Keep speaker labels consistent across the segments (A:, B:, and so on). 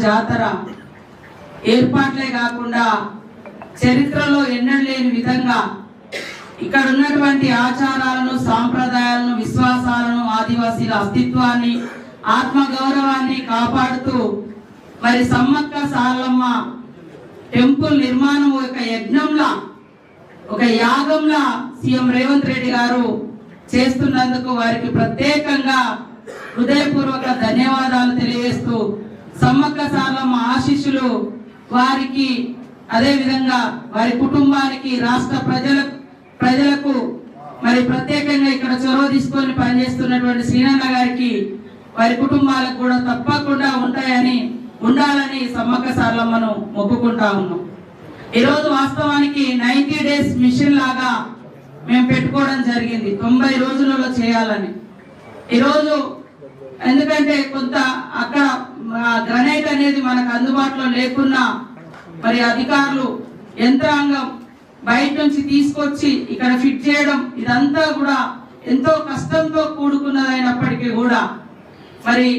A: జాతర. ఏర్పాట్లే కాకుండా చరిత్రలో ఎన్నడూ లేని విధంగా ఇక్కడ ఉన్నటువంటి ఆచారాలను సాంప్రదాయాలను విశ్వాసాలను ఆదివాసీల అస్తిత్వాన్ని ఆత్మగౌరవాన్ని కాపాడుతూ మరి సమ్మక్క సాలమ్మ టెంపుల్ నిర్మాణం ఒక యజ్ఞంలా ఒక యాగంలా సీఎం రేవంత్ రెడ్డి గారు చేస్తున్నందుకు వారికి ప్రత్యేకంగా హృదయపూర్వక ధన్యవాదాలు తెలియజేస్తూ సమ్మక్క సార్లమ్మ ఆశీస్సులు వారికి అదేవిధంగా వారి కుటుంబానికి రాష్ట్ర ప్రజలకు ప్రజలకు మరి ప్రత్యేకంగా ఇక్కడ చొరవ తీసుకొని పనిచేస్తున్నటువంటి శ్రీనన్న గారికి వారి కుటుంబాలకు కూడా తప్పకుండా ఉంటాయని ఉండాలని సమ్మక్క సార్లమ్మను మొక్కుకుంటా ఉన్నాం. ఈరోజు వాస్తవానికి నైన్టీ డేస్ మిషన్ లాగా మేము పెట్టుకోవడం జరిగింది. తొంభై రోజులలో చేయాలని. ఈరోజు ఎందుకంటే కొంత అక్కడ గ్రనైట్ అనేది మనకు అందుబాటులో లేకున్నా మరి అధికారులు యంత్రాంగం బయట నుంచి తీసుకొచ్చి ఇక్కడ ఫిట్ చేయడం ఇదంతా కూడా ఎంతో కష్టంతో కూడుకున్నదైనప్పటికీ కూడా మరి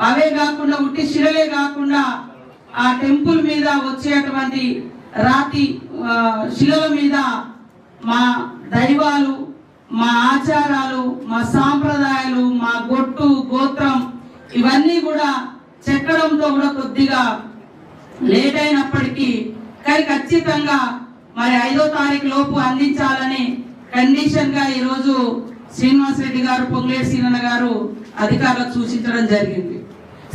A: అవే కాకుండా ఉట్టి శిలలే కాకుండా ఆ టెంపుల్ మీద వచ్చేటువంటి రాతి శిలల మీద మా దైవాలు మా ఆచారాలు మా సాంప్రదాయాలు మా గొట్టు గోత్రం ఇవన్నీ కూడా చెక్కడంతో కూడా కొద్దిగా లేట్ అయినప్పటికీ కానీ ఖచ్చితంగా మరి ఐదో తారీఖు లోపు అందించాలని కండిషన్గా ఈరోజు శ్రీనివాస్ రెడ్డి గారు పొంగులేటి సీనన్న గారు అధికారులకు సూచించడం జరిగింది.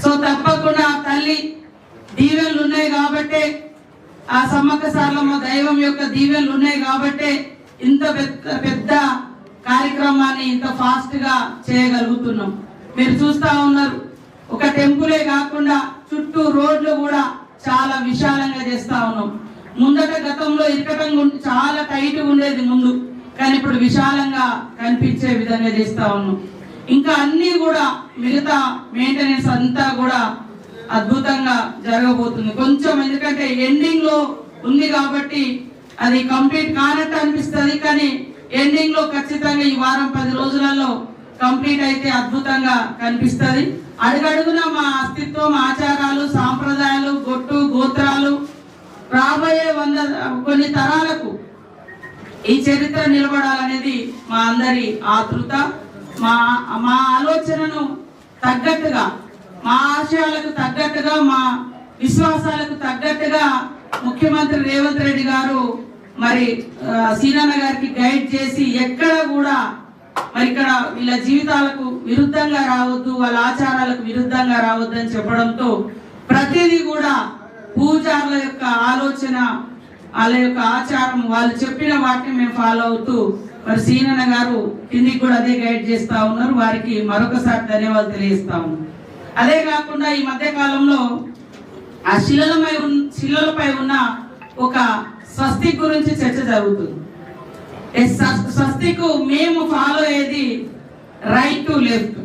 A: సో తప్పకుండా తల్లి దీవెనలు ఉన్నాయి కాబట్టే ఆ సమ్మక్క సార్లమ్మ దైవం యొక్క దీవెనలు ఉన్నాయి కాబట్టే ఇంత పెద్ద పెద్ద కార్యక్రమాన్ని ఇంత ఫాస్ట్గా చేయగలుగుతున్నాం. మీరు చూస్తా ఉన్నారు ఒక టెంపులే కాకుండా చుట్టూ రోడ్లు కూడా చాలా విశాలంగా చేస్తా ఉన్నాం. ముందట గతంలో ఇరకటం చాలా టైట్ ఉండేది ముందు కానీ ఇప్పుడు విశాలంగా కనిపించే విధంగా చేస్తా ఉన్నాం. ఇంకా అన్నీ కూడా మిగతా మెయింటెనెన్స్ అంతా కూడా అద్భుతంగా జరగబోతుంది. కొంచెం ఎందుకంటే ఎండింగ్లో ఉంది కాబట్టి అది కంప్లీట్ కానట్టు అనిపిస్తుంది కానీ ఎండింగ్లో ఖచ్చితంగా ఈ వారం పది రోజులలో కంప్లీట్ అయితే అద్భుతంగా కనిపిస్తుంది. అడుగడుగున మా అస్తిత్వం ఆచారాలు సాంప్రదాయాలు గొట్టు గోత్రాలు రాబోయే వంద కొన్ని తరాలకు ఈ చరిత్ర నిలబడాలనేది మా అందరి ఆతృత. మా మా ఆలోచనను తగ్గట్టుగా మా ఆశయాలకు తగ్గట్టుగా మా విశ్వాసాలకు తగ్గట్టుగా ముఖ్యమంత్రి రేవంత్ రెడ్డి గారు మరి సీనన్న గారికి గైడ్ చేసి ఎక్కడ కూడా మరి ఇక్కడ వీళ్ళ జీవితాలకు విరుద్ధంగా రావద్దు వాళ్ళ ఆచారాలకు విరుద్ధంగా రావద్దు అని చెప్పడంతో ప్రతిదీ కూడా పూజారుల యొక్క ఆలోచన వాళ్ళ యొక్క ఆచారం వాళ్ళు చెప్పిన వాటిని మేము ఫాలో అవుతూ మరి సీనన్న గారు కిందికి కూడా అదే గైడ్ చేస్తా ఉన్నారు. వారికి మరొకసారి ధన్యవాదాలు తెలియజేస్తా ఉన్నాం. అదే కాకుండా ఈ మధ్య కాలంలో ఆ శిలలపై శిలలపై ఉన్న ఒక స్వస్తిక్ గురించి చర్చ జరుగుతుంది. ఏ స్వ- స్వస్తిక్ మేము ఫాలో అయ్యేది రైట్ టు లెఫ్ట్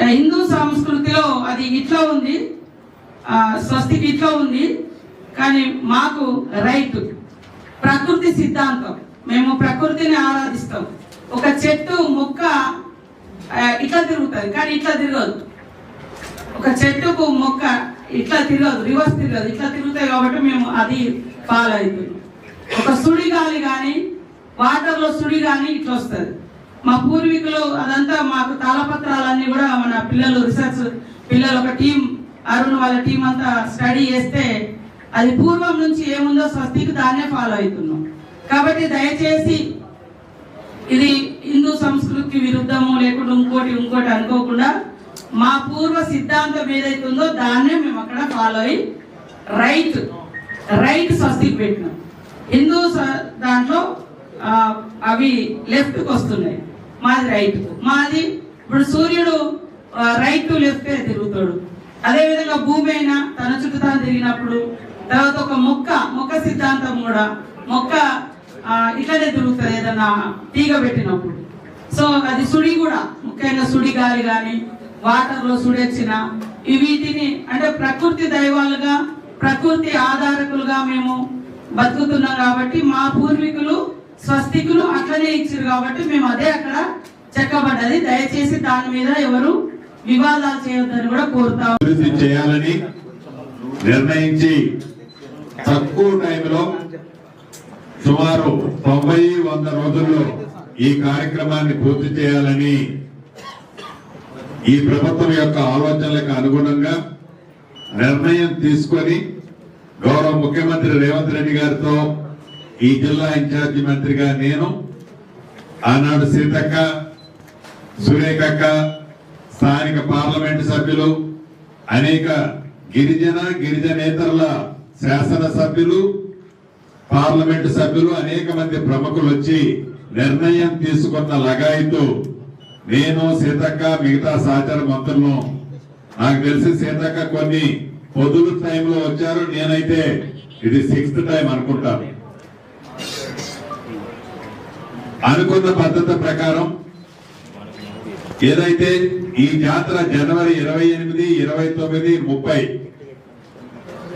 A: హిందూ సంస్కృతిలో అది ఇట్లా ఉంది. స్వస్తికి ఇట్లా ఉంది. కానీ మాకు రైట్ ప్రకృతి సిద్ధాంతం. మేము ప్రకృతిని ఆరాధిస్తాం. ఒక చెట్టు మొక్క ఇట్లా తిరుగుతుంది. కానీ ఇట్లా తిరగదు. ఒక చెట్టుకు మొక్క ఇట్లా తిరగదు రివర్స్ తిరగదు. ఇట్లా తిరుగుతాయి కాబట్టి మేము అది ఫాలో అవుతున్నాం ఒక సుడి గాలి కానీ వాటర్లో సుడి కానీ ఇట్లా వస్తుంది. మా పూర్వీకులు అదంతా మాకు తాళపత్రాలన్నీ కూడా మన పిల్లలు రీసెర్చ్ పిల్లలు ఒక టీం అరుణ్ వాళ్ళ టీం అంతా స్టడీ చేస్తే అది పూర్వం నుంచి ఏముందో స్వస్తికి దాన్నే ఫాలో అవుతున్నాం. కాబట్టి దయచేసి ఇది హిందూ సంస్కృతికి విరుద్ధము లేకుండా ఇంకోటి ఇంకోటి అనుకోకుండా మా పూర్వ సిద్ధాంతం ఏదైతుందో దాన్నే మేము అక్కడ ఫాలో అయ్యి రైట్ రైట్ స్వస్తికి పెట్టినాం. హిందూ స- దాంట్లో అవి లెఫ్ట్కి వస్తున్నాయి. మాది రైట్ మాది ఇప్పుడు సూర్యుడు రైట్ టు లెఫ్ట్ తిరుగుతాడు. అదేవిధంగా భూమి అయినా తన చుట్టూ తాను తిరిగినప్పుడు తర్వాత ఒక మొక్క మొక్క సిద్ధాంతం కూడా మొక్క ఆ, ఇట్లనే తిరుగుతుంది ఏదన్నా తీగ పెట్టినప్పుడు. సో అది సుడి కూడా ముఖ్యంగా సుడి గాలి కానీ వాటర్లో వీటిని అంటే ప్రకృతి దైవాలుగా ప్రకృతి ఆధారకులుగా మేము బతుకుతున్నాం కాబట్టి మా పూర్వీకులు స్వస్తికులు అట్లనే ఇచ్చారు కాబట్టి మేము అదే అక్కడ చెక్కబడ్డది. దయచేసి దాని మీద ఎవరు వివాదాలు చేయొద్దని కూడా కోరుతాం
B: అభివృద్ధి చేయాలని నిర్ణయించి తక్కువ టైంలో సుమారు తొంభై వంద రోజుల్లో ఈ కార్యక్రమాన్ని పూర్తి చేయాలని ఈ ప్రభుత్వం యొక్క ఆలోచనలకు అనుగుణంగా నిర్ణయం తీసుకొని గౌరవ ముఖ్యమంత్రి రేవంత్ రెడ్డి గారితో ఈ జిల్లా ఇన్ఛార్జి మంత్రిగా నేను ఆనాడు సీతక్క సురేఖక్క స్థానిక పార్లమెంటు సభ్యులు అనేక గిరిజన గిరిజనేతరుల శాసన సభ్యులు పార్లమెంటు సభ్యులు అనేక మంది ప్రముఖులు వచ్చి నిర్ణయం తీసుకున్న లగాయితూ నేను సీతక్క మిగతా సహచార మంత్రులను నాకు తెలిసి సీతక్క కొన్ని పొద్దులు టైంలో వచ్చారు. నేనైతే ఇది సిక్స్త్ టైం అనుకుంటాను. అనుకున్న పద్ధతి ప్రకారం ఏదైతే ఈ జాతర జనవరి ఇరవై ఎనిమిది ఇరవై తొమ్మిది ముప్పై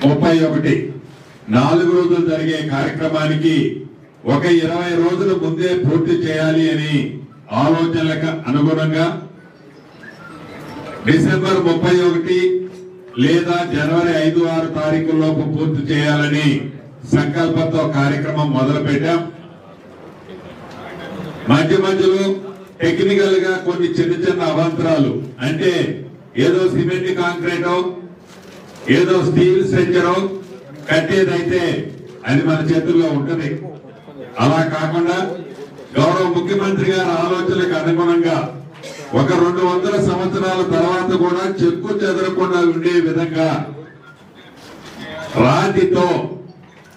B: ముప్పై ఒకటి నాలుగు రోజులు జరిగే కార్యక్రమానికి ఒక ఇరవై రోజుల ముందే పూర్తి చేయాలి అని ఆలోచనలకు అనుగుణంగా డిసెంబర్ ముప్పై ఒకటి లేదా జనవరి ఐదు ఆరు తారీఖుల్లోపు పూర్తి చేయాలని సంకల్పంతో కార్యక్రమం మొదలు పెట్టాం మధ్య మధ్యలో టెక్నికల్గా కొన్ని చిన్న చిన్న అవాంతరాలు అంటే ఏదో సిమెంట్ కాంక్రీటో ఏదో స్టీల్ స్ట్రక్చరో కట్టేదైతే అది మన చేతుల్లో ఉంటుంది. అలా కాకుండా గౌరవ ముఖ్యమంత్రి గారి ఆలోచనకు అనుగుణంగా ఒక రెండు వందల సంవత్సరాల తర్వాత కూడా చెక్కు చెదరకుండా ఉండే విధంగా రాతితో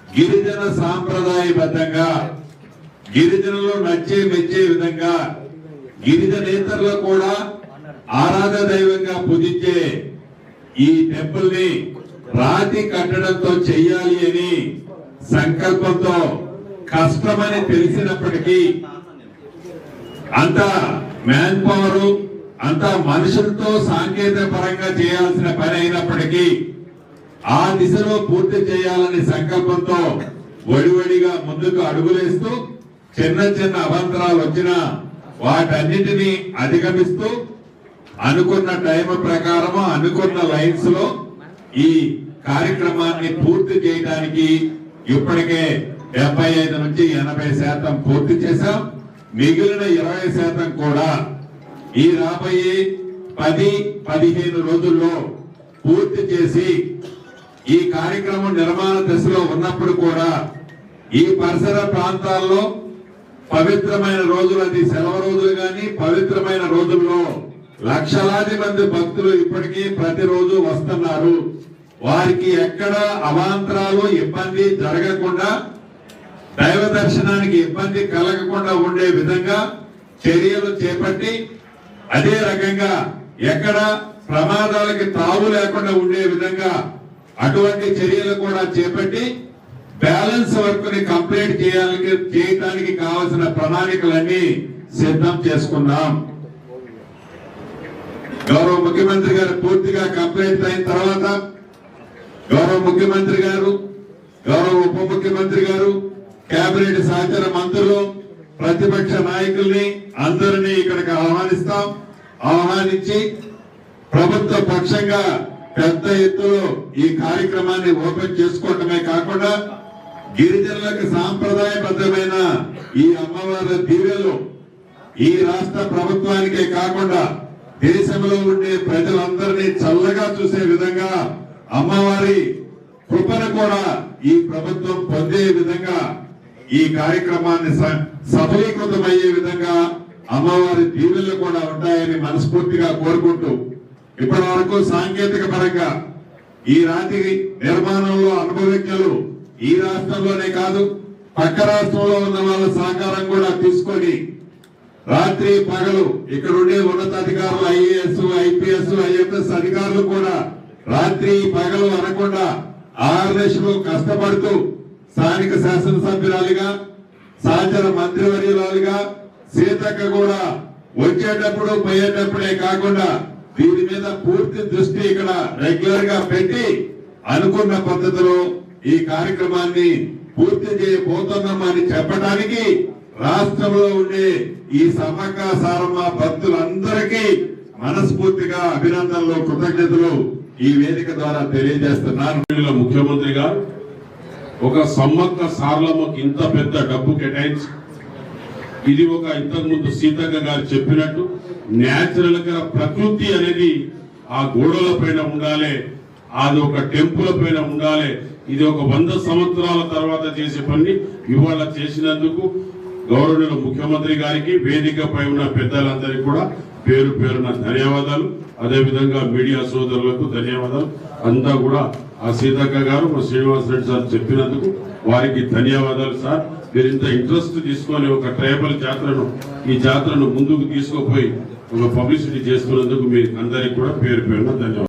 B: గిరిజన సాంప్రదాయబద్ధంగా గిరిజనులు నచ్చే మెచ్చే విధంగా గిరిజనేతరులు కూడా ఆరాధ దైవంగా పూజించే ఈ టెంపుల్ని రాతి కట్టడంతో చెయ్యాలి అని సంకల్పంతో కష్టమని తెలిసినప్పటికీ అంత మ్యాన్ పవర్ అంత మనుషులతో సాంకేతిక పరంగా చేయాల్సిన పని అయినప్పటికీ ఆ దిశలో పూర్తి చేయాలనే సంకల్పంతో ఒడివడిగా ముందుకు అడుగులేస్తూ చిన్న చిన్న అవంతరాలు వచ్చినా వాటన్నిటినీ అధిగమిస్తూ అనుకున్న టైం ప్రకారము అనుకున్న లైన్స్లో ఈ కార్యక్రమాన్ని పూర్తి చేయడానికి ఇప్పటికే డెబ్బై ఐదు నుంచి ఎనభై శాతం పూర్తి చేశాం. మిగిలిన ఇరవై శాతం కూడా ఈ రాబోయే పది పదిహేను రోజుల్లో పూర్తి చేసి ఈ కార్యక్రమం నిర్మాణ దశలో ఉన్నప్పుడు కూడా ఈ పరిసర ప్రాంతాల్లో పవిత్రమైన రోజులు అది సెలవు రోజులు కానీ పవిత్రమైన రోజుల్లో లక్షలాది మంది భక్తులు ఇప్పటికీ ప్రతిరోజు వస్తున్నారు. వారికి ఎక్కడ అవాంతరాలు ఇబ్బంది జరగకుండా దైవ దర్శనానికి ఇబ్బంది కలగకుండా ఉండే విధంగా చర్యలు చేపట్టి అదే రకంగా ఎక్కడ ప్రమాదాలకి తావు లేకుండా ఉండే విధంగా అటువంటి చర్యలు కూడా చేపట్టి బ్యాలెన్స్ వర్క్ని కంప్లీట్ చేయాలని చేయడానికి కావాల్సిన ప్రణాళికలన్నీ సిద్ధం చేసుకున్నాం గౌరవ ముఖ్యమంత్రి గారు పూర్తిగా కంప్లీట్ అయిన తర్వాత గౌరవ ముఖ్యమంత్రి గారు గౌరవ ఉప ముఖ్యమంత్రి గారు కేబినెట్ సహచర మంత్రులు ప్రతిపక్ష నాయకుల్ని అందరినీ ఇక్కడికి ఆహ్వానిస్తాం. ఆహ్వానించి ప్రభుత్వ పక్షంగా పెద్ద ఎత్తులో ఈ కార్యక్రమాన్ని ఓపెన్ చేసుకోవటమే కాకుండా గిరిజనులకు సాంప్రదాయబద్ధమైన ఈ అమ్మవారి దీవెలు ఈ రాష్ట్ర ప్రభుత్వానికే కాకుండా దేశంలో ఉండే ప్రజలందరినీ చల్లగా చూసే విధంగా అమ్మవారి కృపను కూడా ఈ ప్రభుత్వం పొందే విధంగా ఈ కార్యక్రమాన్ని స- సఫలీకృతమయ్యే విధంగా అమ్మవారి దీవెనలు కూడా ఉంటాయని మనస్ఫూర్తిగా కోరుకుంటూ ఇప్పటి వరకు సాంకేతిక పరంగా ఈ రాతి నిర్మాణంలో అనుభవజ్ఞులు ఈ రాష్ట్రంలోనే కాదు పక్క రాష్ట్రంలో ఉన్న వాళ్ళ సహకారం కూడా తీసుకొని రాత్రి పగలు ఇక్కడ ఉండే ఉన్నతాధికారులు ఐఏఎస్ ఐపీఎస్ ఐఎఫ్ఎస్ అధికారులు కూడా రాత్రి పగలు అనకుండా ఆరు దశలు కష్టపడుతూ స్థానిక శాసనసభ్యురాలిగా సహచర మంత్రివర్యురాలుగా సీతక్క కూడా వచ్చేటప్పుడు పోయేటప్పుడే కాకుండా దీని మీద పూర్తి దృష్టి ఇక్కడ రెగ్యులర్గా పెట్టి అనుకున్న పద్ధతిలో ఈ కార్యక్రమాన్ని పూర్తి చేయబోతున్నామని చెప్పడానికి రాష్ట్రంలో ఉండే ఈ సమక సారమ్మ భక్తులందరికీ మనస్ఫూర్తిగా అభినందనలు కృతజ్ఞతలు ఈ వేదిక ద్వారా తెలియజేస్తున్నాను.
C: ముఖ్యమంత్రిగా ఒక సమ్మక్క సార్లమ్మకి ఇంత పెద్ద డబ్బు కేటాయించి ఇది ఒక ఇంతకు ముందు సీతక్క గారు చెప్పినట్టు న్యాచురల్గా ప్రకృతి అనేది ఆ గోడల పైన ఉండాలి అది ఒక టెంపుల్ పైన ఉండాలి ఇది ఒక వంద సంవత్సరాల తర్వాత చేసే పని. ఇవాళ చేసినందుకు గౌరవనీయుల ముఖ్యమంత్రి గారికి వేదికపై ఉన్న పెద్దలందరికీ కూడా పేరు పేరున ధన్యవాదాలు. అదేవిధంగా మీడియా సోదరులకు ధన్యవాదాలు. అంతా కూడా ఆ సీతక్క గారు మా శ్రీనివాస్ రెడ్డి సార్ చెప్పినందుకు వారికి ధన్యవాదాలు సార్. మీరు ఇంత ఇంట్రెస్ట్ తీసుకొని ఒక ట్రైబల్ జాతరను ఈ జాతరను ముందుకు తీసుకుపోయి ఒక పబ్లిసిటీ చేసుకున్నందుకు మీ అందరికి కూడా పేరు పేరున ధన్యవాదాలు.